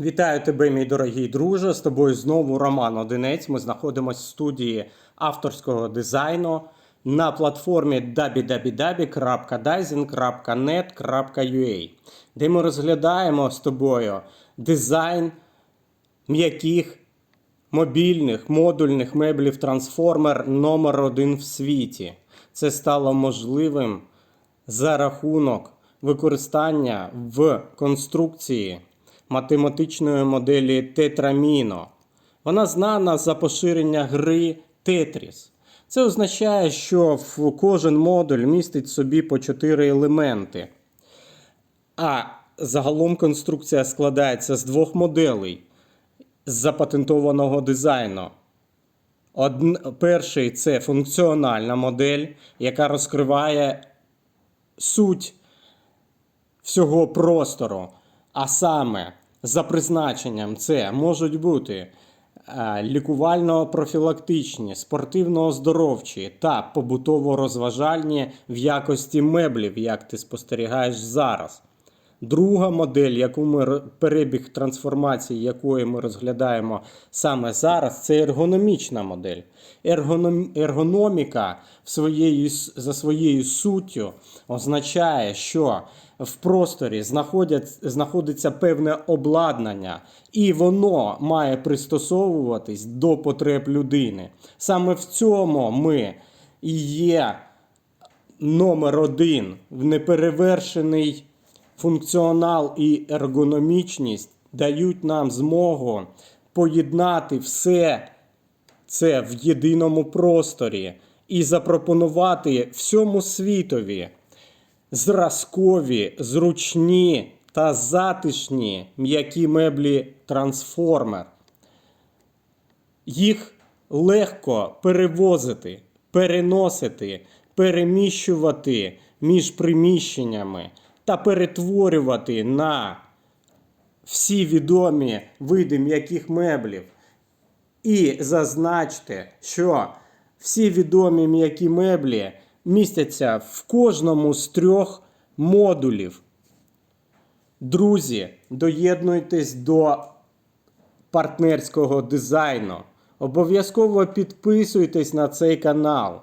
Вітаю тебе, мій дорогий друже. З тобою знову Роман Одинець. Ми знаходимося в студії авторського дизайну на платформі www.dizing.net.ua, де ми розглядаємо з тобою дизайн м'яких мобільних модульних меблів трансформер номер один в світі. Це стало можливим за рахунок використання в конструкції математичної моделі Тетраміно. Вона знана за поширення гри Тетріс. Це означає, що в кожен модуль містить собі по 4 елементи. А загалом конструкція складається з двох моделей з запатентованого дизайну. Одн... Перший це функціональна модель, яка розкриває суть всього простору. А саме, за призначенням, це можуть бути е, лікувально-профілактичні, спортивно-оздоровчі та побутово-розважальні в якості меблів, як ти спостерігаєш зараз. Друга модель, яку ми перебіг трансформації, якої ми розглядаємо саме зараз, це ергономічна модель. Ергоном, ергономіка в своєю, за своєю суттю означає, що в просторі знаходиться певне обладнання, і воно має пристосовуватись до потреб людини. Саме в цьому ми і є номер один в неперевершений функціонал і ергономічність дають нам змогу поєднати все це в єдиному просторі і запропонувати всьому світові зразкові, зручні та затишні м'які меблі трансформер. Їх легко перевозити, переносити, переміщувати між приміщеннями та перетворювати на всі відомі види м'яких меблів. І зазначте, що всі відомі м'які меблі містяться в кожному з трьох модулів. Друзі, доєднуйтесь до партнерського дизайну. Обов'язково підписуйтесь на цей канал.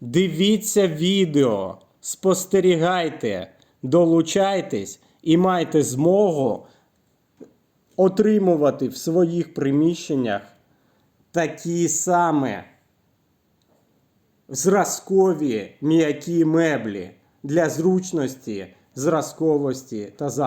Дивіться відео, спостерігайте, долучайтесь і майте змогу отримувати в своїх приміщеннях такі саме зразкові м'які меблі для зручності, зразковості та затишку.